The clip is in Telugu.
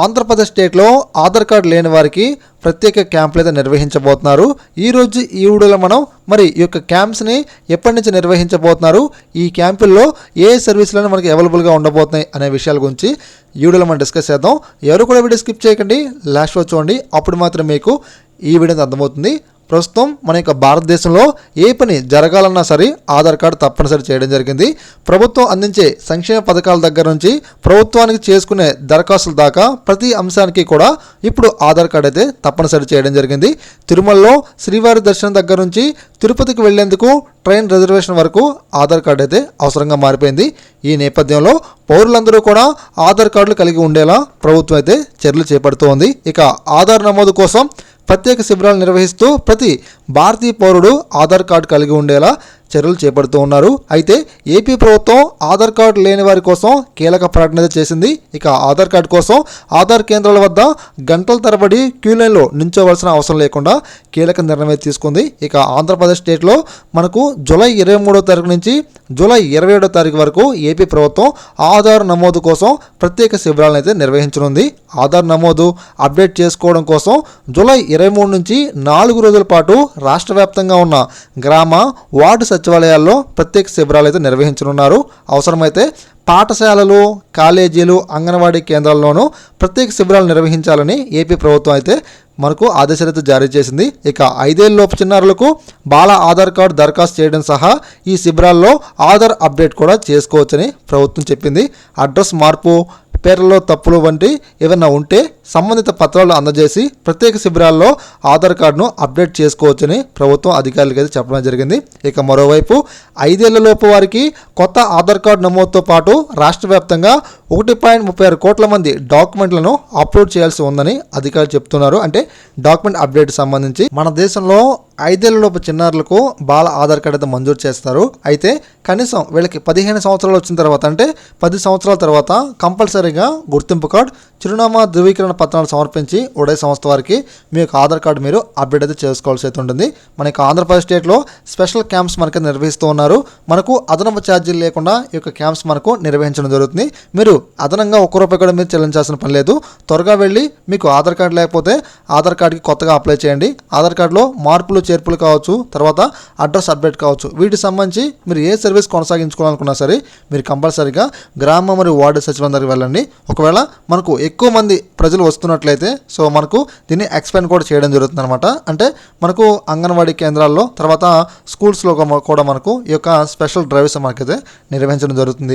ఆంధ్రప్రదేశ్ స్టేట్లో ఆధార్ కార్డు లేని వారికి ప్రత్యేక క్యాంపులు అయితే నిర్వహించబోతున్నారు. ఈ రోజు ఈ వీడియోలో మనం మరి ఈ యొక్క క్యాంప్స్ని ఎప్పటి నుంచి నిర్వహించబోతున్నారు? ఈ క్యాంపుల్లో ఏ సర్వీసులను మనకి అవైలబుల్గా ఉండబోతున్నాయి అనే విషయాల గురించి ఈ వీడియోలో మనం డిస్కస్ చేద్దాం. ఎవరు కూడా వీడియో స్కిప్ చేయకండి. లాస్ట్ వచ్చి చూడండి. అప్పుడు మాత్రం మీకు ఈ వీడియో అర్థమవుతుంది. ప్రస్తుతం మన యొక్క భారతదేశంలో ఏ పని జరగాలన్నా సరే ఆధార్ కార్డు తప్పనిసరి చేయడం జరిగింది. ప్రభుత్వం అందించే సంక్షేమ పథకాల దగ్గర నుంచి ప్రభుత్వానికి చేసుకునే దరఖాస్తుల దాకా ప్రతి అంశానికి కూడా ఇప్పుడు ఆధార్ కార్డు అయితే తప్పనిసరి చేయడం జరిగింది. తిరుమలలో శ్రీవారి దర్శనం దగ్గర నుంచి తిరుపతికి వెళ్ళేందుకు ట్రైన్ రిజర్వేషన్ వరకు ఆధార్ కార్డు అయితే అవసరంగా మారిపోయింది. ఈ నేపథ్యంలో పౌరులందరూ కూడా ఆధార్ కార్డులు కలిగి ఉండేలా ప్రభుత్వం అయితే చర్యలు చేపడుతోంది. ఇక ఆధార్ నమోదు కోసం ప్రత్యేక శిబిరాలు నిర్వహిస్తూ ప్రతి భారతీయ పౌరుడు ఆధార్ కార్డు కలిగి ఉండేలా చర్యలు చేపడుతూ ఉన్నారు. అయితే ఏపీ ప్రభుత్వం ఆధార్ కార్డు లేని వారి కోసం కీలక ప్రకటన చేసింది. ఇక ఆధార్ కార్డు కోసం ఆధార్ కేంద్రాల వద్ద గంటల తరబడి క్యూ లైన్లో నించోవలసిన అవసరం లేకుండా కీలక నిర్ణయం తీసుకుంది. ఇక ఆంధ్రప్రదేశ్ స్టేట్లో మనకు జూలై ఇరవై మూడో తారీఖు నుంచి జూలై ఇరవై ఏడో తారీఖు వరకు ఏపీ ప్రభుత్వం ఆధార్ నమోదు కోసం ప్రత్యేక శిబిరాలను అయితే నిర్వహించనుంది. ఆధార్ నమోదు అప్డేట్ చేసుకోవడం కోసం జూలై ఇరవై మూడు నుంచి నాలుగు రోజుల పాటు రాష్ట్ర వ్యాప్తంగా ఉన్న గ్రామ వార్డు సచివాలయాల్లో ప్రత్యేక శిబిరాలు అయితే నిర్వహించనున్నారు. అవసరమైతే పాఠశాలలు కాలేజీలు అంగన్వాడీ కేంద్రాల్లోనూ ప్రత్యేక శిబిరాలు నిర్వహించాలని ఏపీ ప్రభుత్వం అయితే మనకు ఆదేశాలు అయితే జారీ చేసింది. ఇక ఐదేళ్ళలోపు చిన్నారులకు బాల ఆధార్ కార్డు దరఖాస్తు చేయడం సహా ఈ శిబిరాల్లో ఆధార్ అప్డేట్ కూడా చేసుకోవచ్చని ప్రభుత్వం చెప్పింది. అడ్రస్ మార్పు పేర్లలో తప్పులు వంటి ఏమైనా ఉంటే సంబంధిత పత్రాలు అందజేసి ప్రత్యేక శిబిరాల్లో ఆధార్ కార్డును అప్డేట్ చేసుకోవచ్చని ప్రభుత్వం అధికారులకు అయితే చెప్పడం జరిగింది. ఇక మరోవైపు ఐదేళ్ళలోపు వారికి కొత్త ఆధార్ కార్డు నమోదుతో పాటు రాష్ట్ర వ్యాప్తంగా ఒకటి పాయింట్ ముప్పై ఆరు కోట్ల మంది డాక్యుమెంట్లను అప్లోడ్ చేయాల్సి ఉందని అధికారులు చెప్తున్నారు. అంటే డాక్యుమెంట్ అప్డేట్ సంబంధించి మన దేశంలో ఐదేళ్ళలోపు చిన్నారులకు బాల ఆధార్ కార్డు అయితే మంజూరు చేస్తారు. అయితే కనీసం వీళ్ళకి పదిహేను సంవత్సరాలు వచ్చిన తర్వాత అంటే పది సంవత్సరాల తర్వాత కంపల్సరీగా గుర్తింపు కార్డు చిరునామా ధృవీకరణ పత్రాలు సమర్పించి ఉదయ సంస్థ వారికి మీ యొక్క ఆధార్ కార్డు మీరు అప్డేట్ అయితే చేసుకోవాల్సి అయితే ఉంటుంది. మన యొక్క ఆంధ్రప్రదేశ్ స్టేట్లో స్పెషల్ క్యాంప్స్ మనకి నిర్వహిస్తూ ఉన్నారు. మనకు అదనపు ఛార్జీలు లేకుండా ఈ యొక్క క్యాంప్స్ మనకు నిర్వహించడం జరుగుతుంది. మీరు అదనంగా ఒక్క రూపాయి కూడా మీరు చెల్లించాల్సిన పని లేదు. త్వరగా వెళ్ళి మీకు ఆధార్ కార్డు లేకపోతే ఆధార్ కార్డుకి కొత్తగా అప్లై చేయండి. ఆధార్ కార్డులో మార్పులు చేర్పులు కావచ్చు తర్వాత అడ్రస్ అప్డేట్ కావచ్చు. వీటికి సంబంధించి మీరు ఏ సర్వీస్ కొనసాగించుకోవాలనుకున్నా సరే మీరు కంపల్సరీగా గ్రామ మరియు వార్డు సచివాలయం దగ్గరికి వెళ్ళండి. ఒకవేళ మనకు ఎక్కువ మంది ప్రజలు వస్తున్నట్లయితే సో మనకు దీన్ని ఎక్స్పెండ్ కూడా చేయడం జరుగుతుంది అనమాట అంటే మనకు అంగన్వాడీ కేంద్రాల్లో తర్వాత స్కూల్స్లో కూడా మనకు ఈ యొక్క స్పెషల్ డ్రైవ్స్ మనకైతే నిర్వహించడం జరుగుతుంది.